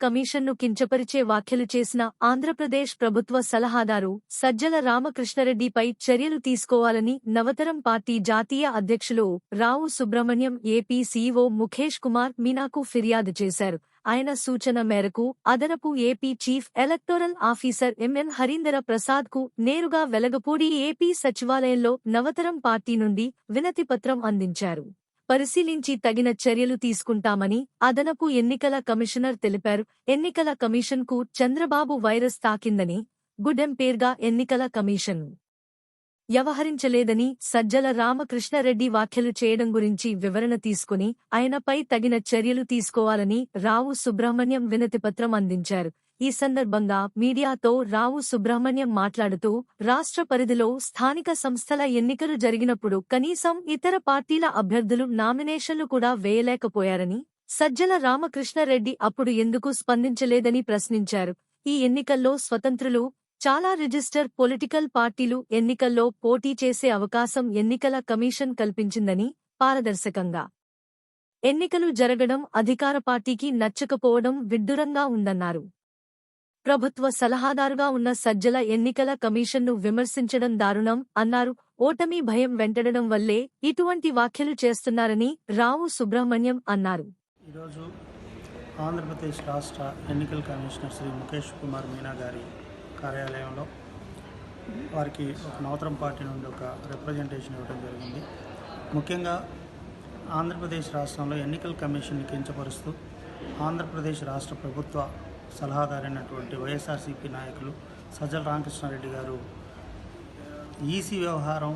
కమిషన్ను కించపరిచే వ్యాఖ్యలు చేసిన ఆంధ్రప్రదేశ్ ప్రభుత్వ సలహాదారు సజ్జల రామకృష్ణరెడ్డిపై చర్యలు తీసుకోవాలని నవతరం పార్టీ జాతీయ అధ్యక్షులు రావు సుబ్రహ్మణ్యం ఏపీ సీఈఓ ముఖేష్ కుమార్ మీనాకు ఫిర్యాదు చేశారు. ఆయన సూచన మేరకు అదనపు AP chief electoral officer MN Harindar ప్రసాద్కు నేరుగా వెలగపూడి ఏపీ సచివాలయంలో నవతరం పార్టీ నుండి వినతిపత్రం అందించారు. పరిశీలించి తగిన చర్యలు తీసుకుంటామని అదనపు ఎన్నికల కమిషనర్ తెలిపారు. ఎన్నికల కమిషన్కు చంద్రబాబు వైరస్ తాకిందని గుడెంపేర్గా ఎన్నికల కమిషన్ వ్యవహరించలేదని సజ్జల రామకృష్ణారెడ్డి వ్యాఖ్యలు చేయడం గురించి వివరణ తీసుకుని ఆయనపై తగిన చర్యలు తీసుకోవాలని రావు సుబ్రహ్మణ్యం వినతిపత్రం అందించారు. ఈ సందర్భంగా మీడియాతో రావు సుబ్రహ్మణ్యం మాట్లాడుతూ రాష్ట్ర పరిధిలో స్థానిక సంస్థల ఎన్నికలు జరిగినప్పుడు కనీసం ఇతర పార్టీల అభ్యర్థులు నామినేషన్లు కూడా వేయలేకపోయారని సజ్జల రామకృష్ణారెడ్డి అప్పుడు ఎందుకు స్పందించలేదని ప్రశ్నించారు. ఈ ఎన్నికల్లో స్వతంత్రులు చాలా రిజిస్టర్ పొలిటికల్ పార్టీలు ఎన్నికల్లో పోటీ చేసే అవకాశం ఎన్నికల కమిషన్ కల్పించిందని పారదర్శకంగా ఎన్నికలు జరగడం అధికార పార్టీకి నచ్చకపోవడం విడ్డూరంగా ఉందన్నారు. ప్రభుత్వ సలహాదారుగా ఉన్న సజ్జల ఎన్నికల కమిషన్ను విమర్శించడం దారుణం అన్నారు. ఓటమి భయం వెంటడడం వల్లే ఇటువంటి వ్యాఖ్యలు చేస్తున్నారని రావు సుబ్రహ్మణ్యం అన్నారు. ఈరోజు ఆంధ్రప్రదేశ్ రాష్ట్ర ఎన్నికల కమిషనర్ శ్రీ ముఖేష్ కుమార్ మీనా గారి కార్యాలయంలో వారికి ఒక నూతన పార్టీ నుండి ఒక రిప్రజెంటేషన్ ఇవ్వడం జరిగింది. ముఖ్యంగా ఆంధ్రప్రదేశ్ రాష్ట్రంలో ఎన్నికల కమిషన్ని కించపరుస్తూ ఆంధ్రప్రదేశ్ రాష్ట్ర ప్రభుత్వ సలహాదారైనటువంటి వైఎస్ఆర్సీపీ నాయకులు సజ్జల రామకృష్ణారెడ్డి గారు ఈసీ వ్యవహారం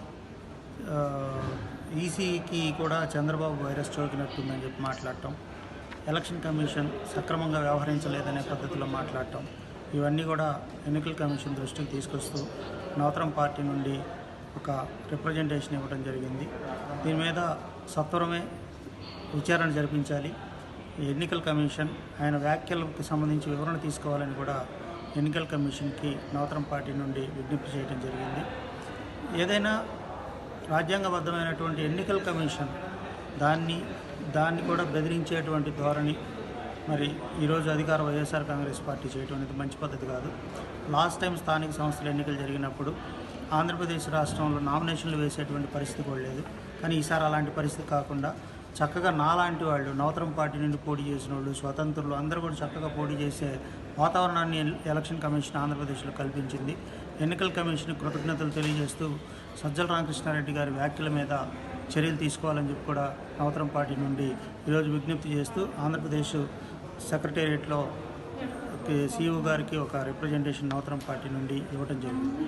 ఈసీకి కూడా చంద్రబాబు వైరస్ చోకినట్టుందని చెప్పి మాట్లాడటం ఎలక్షన్ కమిషన్ సక్రమంగా వ్యవహరించలేదనే పద్ధతిలో మాట్లాడటం ఇవన్నీ కూడా ఎన్నికల కమిషన్ దృష్టికి తీసుకొస్తూ నవతరం పార్టీ నుండి ఒక రిప్రజెంటేషన్ ఇవ్వడం జరిగింది. దీని మీద సత్వరమే విచారణ జరిపించాలి. ఎన్నికల కమిషన్ ఆయన వ్యాఖ్యలకు సంబంధించి వివరణ తీసుకోవాలని కూడా ఎన్నికల కమిషన్కి నవతరం పార్టీ నుండి విజ్ఞప్తి చేయడం జరిగింది. ఏదైనా రాజ్యాంగబద్ధమైనటువంటి ఎన్నికల కమిషన్ దాన్ని దాన్ని కూడా బెదిరించేటువంటి ధోరణి మరి ఈరోజు అధికార వైఎస్ఆర్ కాంగ్రెస్ పార్టీ చేయడం అనేది మంచి పద్ధతి కాదు. లాస్ట్ టైం స్థానిక సంస్థల ఎన్నికలు జరిగినప్పుడు ఆంధ్రప్రదేశ్ రాష్ట్రంలో నామినేషన్లు వేసేటువంటి పరిస్థితి కూడా లేదు. కానీ ఈసారి అలాంటి పరిస్థితి కాకుండా చక్కగా నాలాంటి వాళ్ళు నవతరం పార్టీ నుండి పోటీ చేసిన వాళ్ళు స్వతంత్రులు అందరూ కూడా చక్కగా పోటీ చేసే వాతావరణాన్ని ఎల్- ఎలక్షన్ కమిషన్ ఆంధ్రప్రదేశ్లో కల్పించింది. ఎన్నికల కమిషన్ కృతజ్ఞతలు తెలియజేస్తూ సజ్జల రామకృష్ణారెడ్డి గారి వ్యాఖ్యల మీద చర్యలు తీసుకోవాలని చెప్పి కూడా నవతరం పార్టీ నుండి ఈరోజు విజ్ఞప్తి చేస్తూ ఆంధ్రప్రదేశ్ సెక్రటేరియట్లో సీఈఓ గారికి ఒక రిప్రజెంటేషన్ నవతరం పార్టీ నుండి ఇవ్వడం జరిగింది.